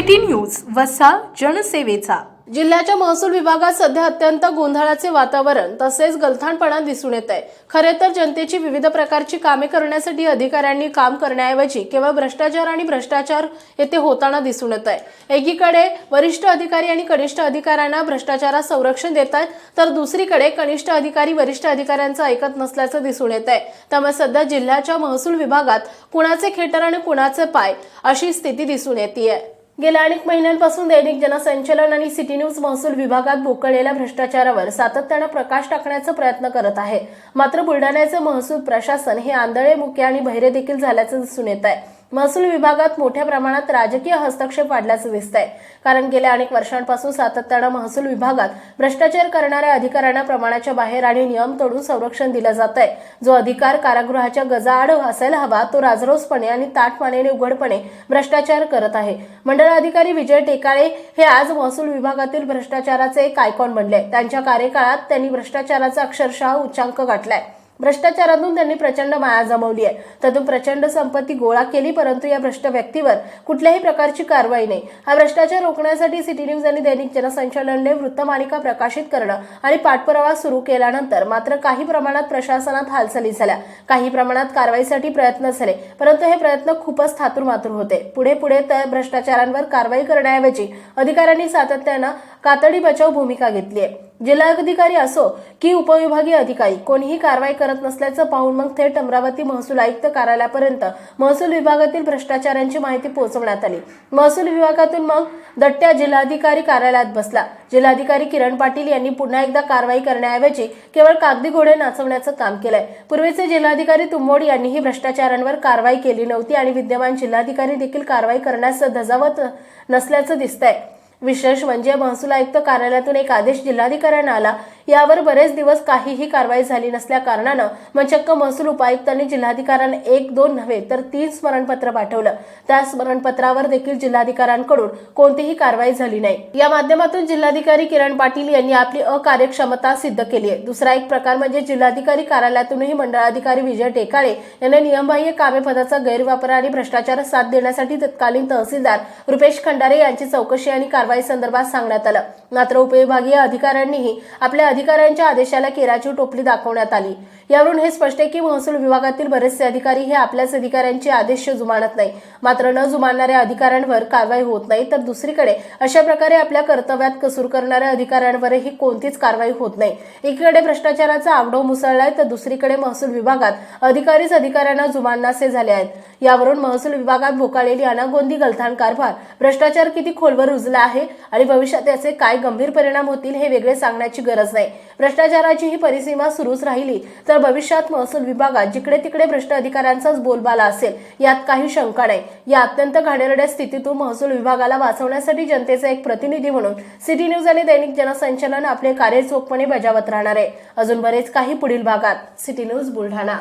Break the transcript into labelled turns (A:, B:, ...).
A: City news वसा जनसेवेचा.
B: जिल्ह्याच्या महसूल विभागात सध्या अत्यंत गोंधळाचे वातावरण तसेच गलथानपणा दिसून येत आहे खरे तर जनतेची विविध प्रकारची कामे करण्यासाठी अधिकाऱ्यांनी काम करण्याऐवजी केवळ भ्रष्टाचार आणि भ्रष्टाचार येथे होताना दिसून येत आहे एकीकडे वरिष्ठ अधिकारी आणि कनिष्ठ अधिकाऱ्यांना भ्रष्टाचारात संरक्षण देत आहेत तर दुसरीकडे कनिष्ठ अधिकारी वरिष्ठ अधिकाऱ्यांचं ऐकत नसल्याचं दिसून येत आहे त्यामुळे सध्या जिल्ह्याच्या महसूल विभागात कुणाचे खेटर आणि कुणाचे पाय अशी स्थिती दिसून येते गेल्या अनेक महिन्यांपासून दैनिक जनसंचलन आणि सिटी न्यूज महसूल विभागात बोकळलेल्या भ्रष्टाचारावर सातत्यानं प्रकाश टाकण्याचा प्रयत्न करत आहे. मात्र बुलढाण्याचे महसूल प्रशासन हे आंधळे मुके आणि बहिरे देखील झाल्याचं दिसून येत आहे. महसूल विभागात मोठ्या प्रमाणात राजकीय हस्तक्षेप वाढल्याचं दिसत आहे कारण गेल्या अनेक वर्षांपासून सातत्यानं महसूल विभागात भ्रष्टाचार करणाऱ्या अधिकाऱ्यांना प्रमाणाच्या बाहेर आणि नियम तोडून संरक्षण दिलं जात आहे जो अधिकार कारागृहाच्या गजाआड असायला हवा तो राजरोसपणे आणि ताटमानेने उघडपणे भ्रष्टाचार करत आहे. मंडळ अधिकारी विजय टेकाळे हे आज महसूल विभागातील भ्रष्टाचाराचे एक आयकॉन बनले. त्यांच्या कार्यकाळात त्यांनी भ्रष्टाचाराचा अक्षरशः उच्चांक गाठलाय. भ्रष्टाचारातून त्यांनी प्रचंड माया जमवली आहे. त्यातून प्रचंड संपत्ती गोळा केली परंतु या भ्रष्ट व्यक्तीवर कुठल्याही प्रकारची कारवाई नाही. हा भ्रष्टाचार रोखण्यासाठी सिटी न्यूज आणि दैनिक जनसंचालनने वृत्तमालिका प्रकाशित करणं आणि पाठपुरावा सुरू केल्यानंतर मात्र काही प्रमाणात प्रशासनात हालचाली झाल्या. काही प्रमाणात कारवाईसाठी प्रयत्न झाले परंतु हे प्रयत्न खूपच थातुरमातुर होते. पुढे पुढे तर भ्रष्टाचारांवर कारवाई करण्याऐवजी अधिकाऱ्यांनी सातत्यानं कातडी बचाव भूमिका घेतली आहे. जिल्हाधिकारी असो की उपविभागीय अधिकारी कोणीही कारवाई करत नसल्याचं पाहून मग थेट अमरावती महसूल आयुक्त कार्यालयापर्यंत महसूल विभागातील भ्रष्टाचारांची माहिती पोहोचवण्यात आली. महसूल विभागातून मग दट्ट्या जिल्हाधिकारी कार्यालयात बसला. जिल्हाधिकारी किरण पाटील यांनी पुन्हा एकदा कारवाई करण्याऐवजी केवळ कागदी घोडे नाचवण्याचं काम केलंय. पूर्वीचे जिल्हाधिकारी तुंबोड यांनीही भ्रष्टाचारांवर कारवाई केली नव्हती आणि विद्यमान जिल्हाधिकारी देखील कारवाई करण्यास धजावत नसल्याचं दिसतंय. विशेष म्हणजे महसूल आयुक्त कार्यालयातून एक आदेश जिल्हाधिकाऱ्यांना आला. यावर बरेच दिवस काहीही कारवाई झाली नसल्या कारणानं मग चक्क महसूल उपायुक्तांनी जिल्हाधिकाऱ्यांना एक दोन नव्हे तर तीन स्मरणपत्र पाठवलं. त्या स्मरणपत्रावर देखील जिल्हाधिकाऱ्यांकडून कोणतीही कारवाई झाली नाही. या माध्यमातून जिल्हाधिकारी किरण पाटील यांनी आपली अकार्यक्षमता सिद्ध केली आहे. दुसरा एक प्रकार म्हणजे जिल्हाधिकारी कार्यालयातूनही मंडळाधिकारी विजय टेकाळे यांना नियमबाह्य कामे पदाचा गैरवापर आणि भ्रष्टाचार साथ देण्यासाठी तत्कालीन तहसीलदार रुपेश खंडारे यांची चौकशी आणि कारवाई संदर्भात सांगण्यात आलं. मात्र उपविभागीय अधिकाऱ्यांनीही आपल्या अधिकाऱ्यांच्या आदेशाला केराची टोपली दाखवण्यात आली. यावरून हे स्पष्ट आहे की महसूल विभागातील बरेचसे अधिकारी हे आपल्याच अधिकाऱ्यांचे आदेश जुमानत नाही. मात्र न जुमानणाऱ्या अधिकाऱ्यांवर कारवाई होत नाही तर दुसरीकडे अशा प्रकारे आपल्या कर्तव्यात कसूर करणाऱ्या अधिकाऱ्यांवरही कोणतीच कारवाई होत नाही. एकीकडे भ्रष्टाचाराचा आगडो मुसळलाय तर दुसरीकडे महसूल विभागात अधिकारीच अधिकाऱ्यांना जुमाननासे झाले आहेत. यावरून महसूल विभागात भोकाळलेली अनागोंदी गलथान कारभार भ्रष्टाचार किती खोलवर रुजला आहे आणि भविष्यात याचे काय गंभीर परिणाम होतील हे वेगळे सांगण्याची गरज नाही. भ्रष्टाचाराची ही परिसीमा सुरूच राहिली. तर भविष्यात महसूल विभागात जिकडे तिकडे भ्रष्ट अधिकाऱ्यांचाच बोलबाला असेल यात काही शंका नाही. या अत्यंत घाणेरड्या स्थितीतून महसूल विभागाला वाचवण्यासाठी जनतेचा एक प्रतिनिधी म्हणून सिटी न्यूज आणि दैनिक जनसंचलन आपले कार्य चोखपणे बजावत राहणार आहे. अजून बरेच काही पुढील भागात. City news Buldhana.